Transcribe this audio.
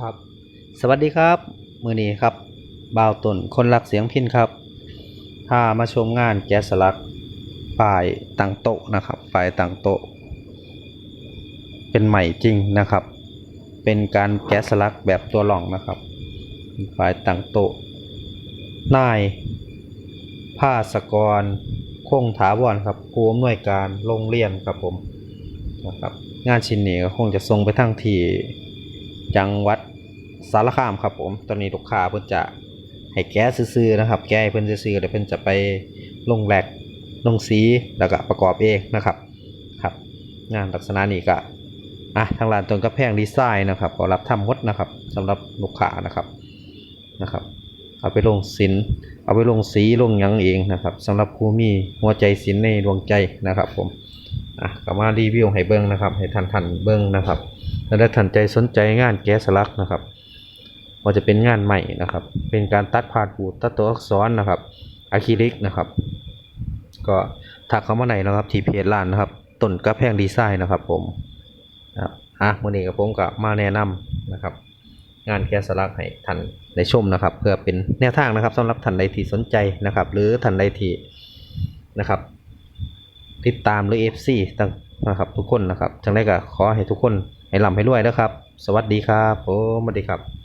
ครับสวัสดีครับ มือนี้ครับบ่าวตนคนรักเสียงพินครับพามาชมงานแกะสลักฝ่ายตั้งโต๊ะนะครับฝ่ายตั้งโต๊ะ เป็นใหม่จริงนะครับ เป็นการแกะสลักแบบตัวหล่องนะครับฝ่ายตั้งโต๊ะนายภาสกรคงถาวรครับผู้อำนวยการโรงเรียนครับผมนะครับงานชิ้นนี้ก็คงจะส่งไปทั้งที่จังหวัด สารคามครับผมตอนนี้ลูกค้าเพิ่นจะให้แก้ซื้อๆนะครับ แก้เพิ่นซื้อๆแล้วเพิ่นจะไปลงแหลกลงสีแล้วก็ประกอบเองนะครับครับ งานลักษณะนี้ก็อะทางร้านตนกระแพงดีไซน์นะครับก็รับทำหมดนะครับสำหรับลูกค้านะครับนะครับ เอาไปลงสินเอาไปลงสีลงหยังเองนะครับสำหรับผู้มีหัวใจศิลป์ในดวงใจนะครับ ผมอะก็มารีวิวให้เบิ้งนะครับ ให้ท่านท่านเบิ้งนะครับแล้วถ้าท่านใจสนใจงานแกะสลักนะครับ ว่าจะเป็นงานใหม่นะครับ เป็นการตัดผ่านปูดตัดตัวอักษรนะครับอะคริลิกนะครับ ก็ทักเข้ามาในนะครับที่เพจร้านนะครับต้นกระแพงดีไซน์นะครับ ผมนะอะมื่อนี้กับผมก็มาแนะนำนะครับ งานแกะสลักให้ท่านได้ชมนะครับ เพื่อเป็นแนวทางนะครับสำหรับท่านใดที่สนใจนะครับ หรือท่านใดที่นะครับ ติดตามหรือ FC ต่างนะครับ ทุกคนนะครับจังได้ก็ขอให้ทุกคนให้ร่ำให้รวยนะครับ สวัสดีครับผมสวัสดีครับ